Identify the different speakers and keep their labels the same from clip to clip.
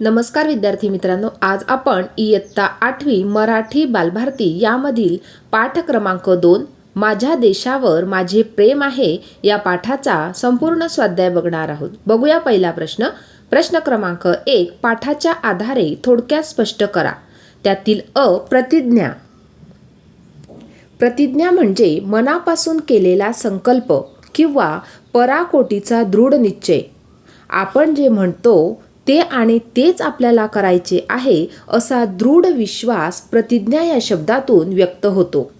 Speaker 1: नमस्कार विद्यार्थी मित्रांनो आज आपण इयत्ता आठवी मराठी बालभारती यामधील पाठ क्रमांक दोन माझ्या देशावर माझे प्रेम आहे या पाठाचा संपूर्ण स्वाध्याय बघणार आहोत. बघूया पहिला प्रश्न. प्रश्न क्रमांक एक पाठाच्या आधारे थोडक्यात स्पष्ट करा. त्यातील अ प्रतिज्ञा. प्रतिज्ञा म्हणजे मनापासून केलेला संकल्प किंवा पराकोटीचा दृढ निश्चय. आपण जे म्हणतो ते आणि तेच आपल्याला करायचे आहे असा दृढ विश्वास प्रतिज्ञा या शब्दातून व्यक्त होतो.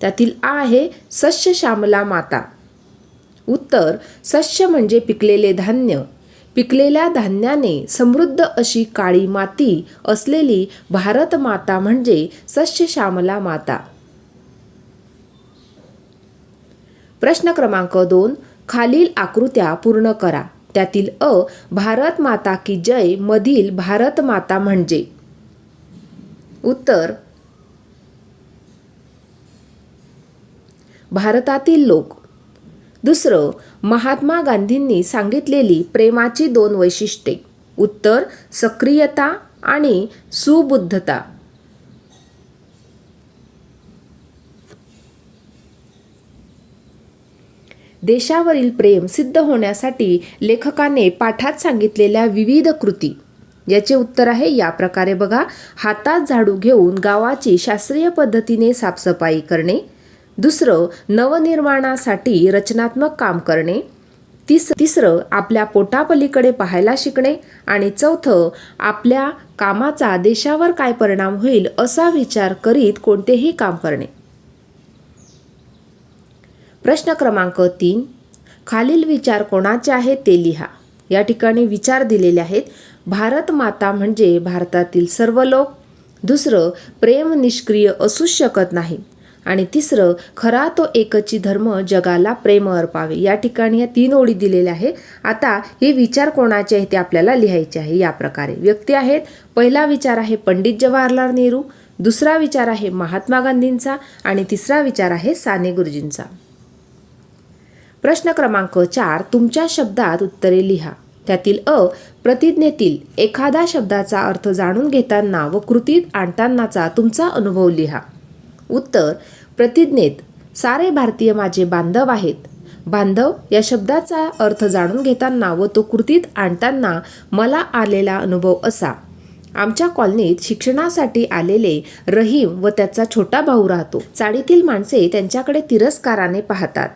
Speaker 1: त्यातील आ आहे सस्य श्यामला माता. उत्तर सस्य म्हणजे पिकलेले धान्य. पिकलेल्या धान्याने समृद्ध अशी काळी माती असलेली भारत माता म्हणजे सस्य श्यामला माता. प्रश्न क्रमांक दोन खालील आकृत्या पूर्ण करा. त्यातील अ भारत माता की जय मधील भारत माता म्हणजे. उत्तर. भारतातील लोक. दुसरं महात्मा गांधींनी सांगितलेली प्रेमाची दोन वैशिष्ट्ये. उत्तर सक्रियता आणि सुबुद्धता. देशावरील प्रेम सिद्ध होण्यासाठी लेखकाने पाठात सांगितलेल्या विविध कृती. याचे उत्तर आहे या प्रकारे बघा हातात झाडू घेऊन गावाची शास्त्रीय पद्धतीने साफसफाई करणे. दुसरं नवनिर्माणासाठी रचनात्मक काम करणे. तिस तिसरं आपल्या पोटापलीकडे पाहायला शिकणे. आणि चौथं आपल्या कामाचा देशावर काय परिणाम होईल असा विचार करीत कोणतेही काम करणे. प्रश्न क्रमांक तीन. खालील विचार कोणाचे आहेत ते लिहा. या ठिकाणी विचार दिलेले आहेत. भारत माता म्हणजे भारतातील सर्व लोक. दुसरं प्रेम निष्क्रिय असूच शकत नाही. आणि तिसरं खरा तो एकची धर्म जगाला प्रेम अर्पावे. या ठिकाणी या तीन ओळी दिलेल्या आहे. आता हे विचार कोणाचे आहे ते आपल्याला लिहायचे आहे. या प्रकारे. व्यक्ती आहेत. पहिला विचार आहे पंडित जवाहरलाल नेहरू. दुसरा विचार आहे महात्मा गांधींचा. आणि तिसरा विचार आहे साने गुरुजींचा. प्रश्न क्रमांक चार तुमच्या शब्दात उत्तरे लिहा. त्यातील अ प्रतिज्ञेतील एखादा शब्दाचा अर्थ जाणून घेताना व कृतीत आणतानाचा तुमचा अनुभव लिहा. उत्तर प्रतिज्ञेत सारे भारतीय माझे बांधव आहेत. बांधव या शब्दाचा अर्थ जाणून घेताना व तो कृतीत आणताना मला आलेला अनुभव असा. आमच्या कॉलनीत शिक्षणासाठी आलेले रहीम व त्याचा छोटा भाऊ राहतो. चाळीतील माणसे त्यांच्याकडे तिरस्काराने पाहतात.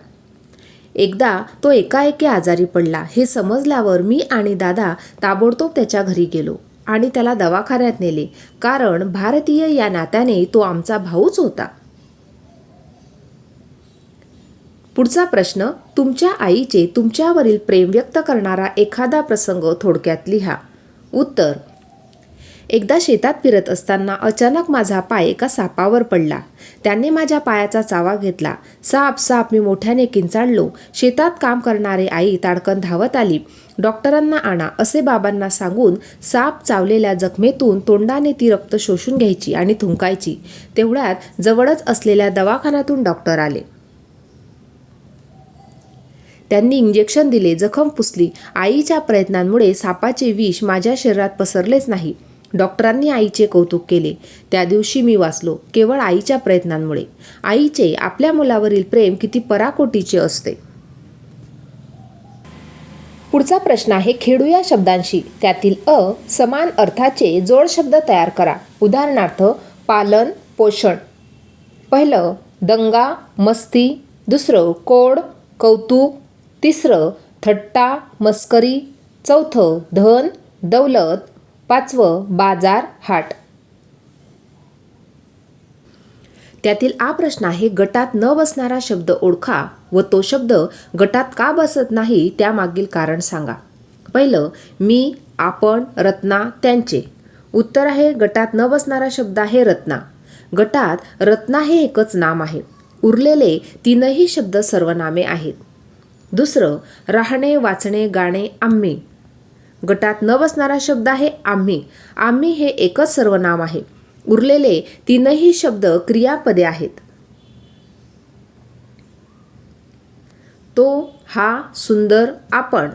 Speaker 1: एकदा तो एकाएकी आजारी पडला. हे समजल्यावर मी आणि दादा ताबडतोब त्याच्या घरी गेलो आणि त्याला दवाखान्यात नेले. कारण भारतीय या नात्याने तो आमचा भाऊच होता. पुढचा प्रश्न तुमच्या आईचे तुमच्यावरील प्रेम व्यक्त करणारा एखादा प्रसंग थोडक्यात लिहा. उत्तर एकदा शेतात फिरत असताना अचानक माझा पाय एका सापावर पडला. त्याने माझ्या पायाचा चावा घेतला. साप साप मी मोठ्याने किंचाळलो. शेतात काम करणारे आई ताडकन धावत आली. डॉक्टरांना आणा असे बाबांना सांगून साप चावलेल्या जखमेतून तोंडाने ती रक्त शोषून घ्यायची आणि थुंकायची. तेवढ्यात जवळच असलेल्या दवाखान्यातून डॉक्टर आले. त्यांनी इंजेक्शन दिले जखम पुसली. आईच्या प्रयत्नांमुळे सापाचे विष माझ्या शरीरात पसरलेच नाही. डॉक्टरांनी आईचे कौतुक केले. त्या दिवशी मी वाचलो केवळ आईच्या प्रयत्नांमुळे. आईचे आपल्या मुलावरील प्रेम किती पराकोटीचे असते. पुढचा प्रश्न आहे खेडू या शब्दांशी. त्यातील अ समान अर्थाचे जोड शब्द तयार करा. उदाहरणार्थ पालन पोषण. पहिलं दंगा मस्ती. दुसरं कोड कौतुक. तिसरं थट्टा मस्करी. चौथं धन दौलत. पाचवं बाजार हाट. त्यातील आ प्रश्न आहे गटात न बसणारा शब्द ओळखा व तो शब्द गटात का बसत नाही त्यामागील कारण सांगा. पहिलं मी आपण रत्ना त्यांचे. उत्तर आहे गटात न बसणारा शब्द आहे रत्ना. गटात रत्ना हे एकच नाम आहे. उरलेले तीनही शब्द सर्वनामे आहेत. दुसरं राहणे वाचणे गाणे आम्ही. गटात न बसणारा शब्द आहे आम्ही. आम्ही हे एकच सर्वनाम आहे. उरलेले तीनही शब्द क्रियापदे आहेत. तो हा सुंदर आपण.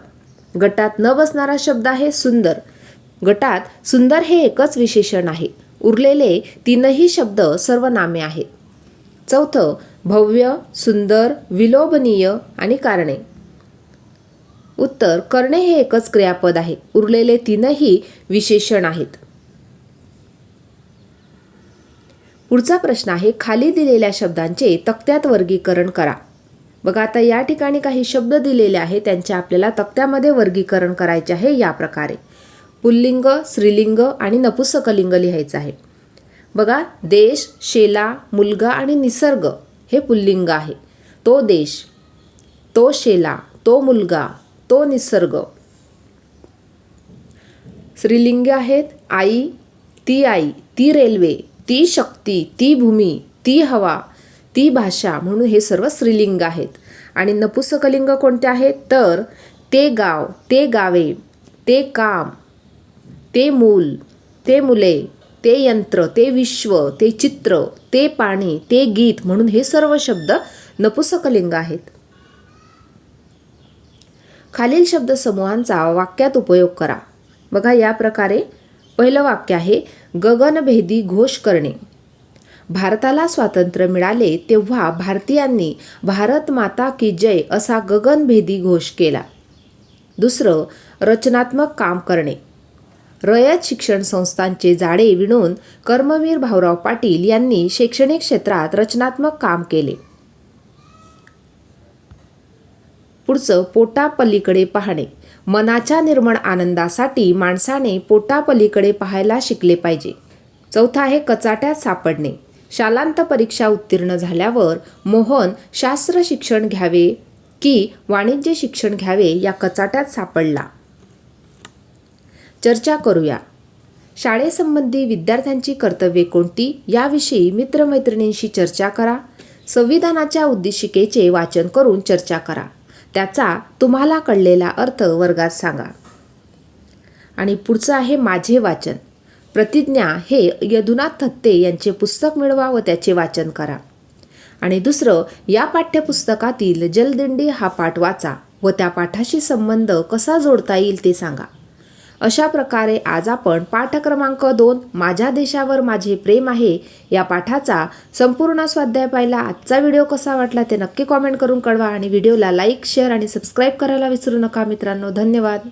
Speaker 1: गटात न बसणारा शब्द आहे सुंदर. गटात सुंदर हे एकच विशेषण आहे. उरलेले तीनही शब्द सर्वनामे आहेत. चौथं भव्य सुंदर विलोभनीय आणि कारणे. उत्तर करणे हे एकच क्रियापद आहे. उरलेले तीनही विशेषण आहेत. पुढचा प्रश्न आहे खाली दिलेल्या शब्दांचे तक्त्यात वर्गीकरण करा. बघा आता या ठिकाणी काही शब्द दिलेले आहे त्यांचे आपल्याला तक्त्यामध्ये वर्गीकरण करायचे आहे या प्रकारे. पुल्लिंग स्त्रीलिंग आणि नपुसकलिंग लिहायचं आहे. बघा देश शेला मुलगा आणि निसर्ग हे पुल्लिंग आहे. तो देश तो शेला तो मुलगा तो निसर्ग. स्त्रीलिंग आहेत आई ती आई ती रेल्वे ती शक्ती ती भूमी ती हवा ती भाषा म्हणून हे सर्व स्त्रीलिंग आहेत. आणि नपुसकलिंग कोणते आहेत? तर ते गाव ते गावे ते काम ते मूल ते मुले ते यंत्र ते विश्व ते चित्र ते पाणी ते गीत म्हणून हे सर्व शब्द नपुसकलिंग आहेत. खालील शब्दसमूहांचा वाक्यात उपयोग करा. बघा या प्रकारे पहिलं वाक्य आहे गगनभेदी घोष करणे. भारताला स्वातंत्र्य मिळाले तेव्हा भारतीयांनी भारत माता की जय असा गगनभेदी घोष केला. दुसरं रचनात्मक काम करणे. रयत शिक्षण संस्थांचे जाळे विणून कर्मवीर भाऊराव पाटील यांनी शैक्षणिक क्षेत्रात रचनात्मक काम केले. पुढचं पोटापलीकडे पाहणे. मनाच्या निर्मळ आनंदासाठी माणसाने पोटापलीकडे पाहायला शिकले पाहिजे. चौथा आहे कचाट्यात सापडणे. शालांत परीक्षा उत्तीर्ण झाल्यावर मोहन शास्त्र शिक्षण घ्यावे की वाणिज्य शिक्षण घ्यावे या कचाट्यात सापडला? चर्चा करूया. शाळेसंबंधी विद्यार्थ्यांची कर्तव्ये कोणती? याविषयी मित्रमैत्रिणींशी चर्चा करा. संविधानाच्या उद्देशिकेचे वाचन करून चर्चा करा. त्याचा तुम्हाला कळलेला अर्थ वर्गात सांगा. आणि पुढचं आहे माझे वाचन. प्रतिज्ञा हे यदुनाथ थत्ते यांचे पुस्तक मिळवा व त्याचे वाचन करा. आणि दुसरं या पाठ्यपुस्तकातील जलदिंडी हा पाठ वाचा व त्या पाठाशी संबंध कसा जोडता येईल ते सांगा. अशा प्रकारे आज आपण पाठ क्रमांक दोन माझ्या देशावर माझे प्रेम आहे या पाठाचा संपूर्ण स्वाध्याय पाहिला. आजचा व्हिडिओ कसा वाटला ते नक्की कॉमेंट करून कळवा आणि व्हिडिओला लाईक शेअर आणि सबस्क्राईब करायला विसरू नका मित्रांनो. धन्यवाद.